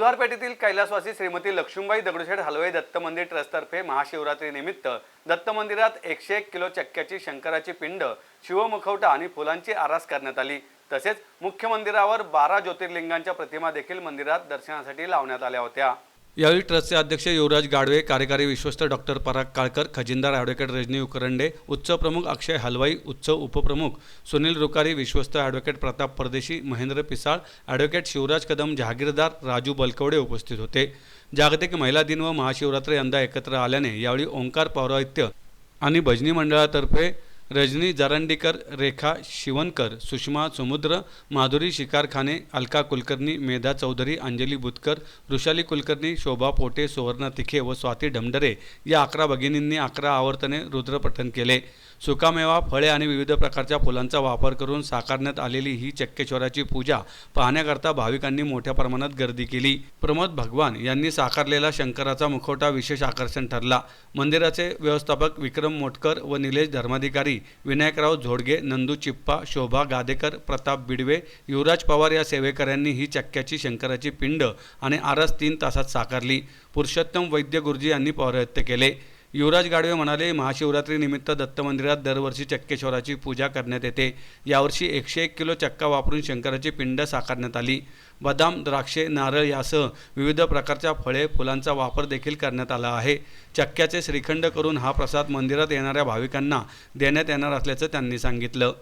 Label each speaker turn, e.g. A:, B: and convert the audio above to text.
A: लोहारपेठेतील कैलासवासी श्रीमती लक्ष्मीबाई दगडूशेठ हलवाई दत्त मंदिर ट्रस्टतर्फे महाशिवरात्रीनिमित्त दत्त मंदिरात एकशे एक किलो चक्क्याची शंकराची पिंड शिवमुखवटा आणि फुलांची आरास करण्यात आली. तसेच मुख्य मंदिरावर बारा ज्योतिर्लिंगांच्या प्रतिमा देखील मंदिरात दर्शनासाठी लावण्यात आल्या होत्या. यावेळी ट्रस्टचे अध्यक्ष युवराज गाडवे कार्यकारी विश्वस्त डॉक्टर पराग काळकर खजिनदार ॲडव्होकेट रजनी उकरंडे उत्सव प्रमुख अक्षय हलवाई उत्सव उपप्रमुख सुनील रुकारी विश्वस्त ॲडव्होकेट प्रताप परदेशी महेंद्र पिसाळ ॲडव्होकेट शिवराज कदम जहागीरदार राजू बलकवडे उपस्थित होते. जागतिक महिला दिन व महाशिवरात्र यंदा एकत्र आल्याने यावेळी ओंकार पौराहित्य आणि भजनी मंडळातर्फे रजनी जरांडीकर रेखा शिवनकर सुषमा समुद्र माधुरी शिकारखाने अलका कुलकर्णी मेधा चौधरी अंजली बुतकर ऋषाली कुलकर्णी शोभा पोटे सुवर्णा तिखे व स्वाती ढमडरे या अकरा भगिनींनी अकरा आवर्तने रुद्रपठण केले. सुकामेवा फळे आणि विविध प्रकारच्या फुलांचा वापर करून साकारण्यात आलेली ही चक्केश्वराची पूजा पाहण्याकरता भाविकांनी मोठ्या प्रमाणात गर्दी केली. प्रमोद भगवान यांनी साकारलेला शंकराचा मुखवटा विशेष आकर्षण ठरला. मंदिराचे व्यवस्थापक विक्रम मोटकर व निलेश धर्माधिकारी विनायकराव झोडगे नंदू चिप्पा शोभा गादेकर प्रताप बिडवे युवराज पवार या सेवेकऱ्यांनी ही चक्क्याची शंकराची पिंड आणि आरस तीन तासात साकारली. पुरुषोत्तम वैद्य गुरुजी यांनी पौरहत्य केले. युवराज गाडवे म्हणाले महाशिवरात्रीनिमित्त दत्त मंदिरात दरवर्षी चक्केश्वराची पूजा करण्यात येते. यावर्षी एकशे एक किलो चक्का वापरून शंकराची पिंड साकारण्यात आली. बदाम द्राक्षे नारळ यासह विविध प्रकारच्या फळे फुलांचा वापर देखील करण्यात आला आहे. चक्क्याचे श्रीखंड करून हा प्रसाद मंदिरात येणाऱ्या भाविकांना देण्यात येणार असल्याचं त्यांनी सांगितलं.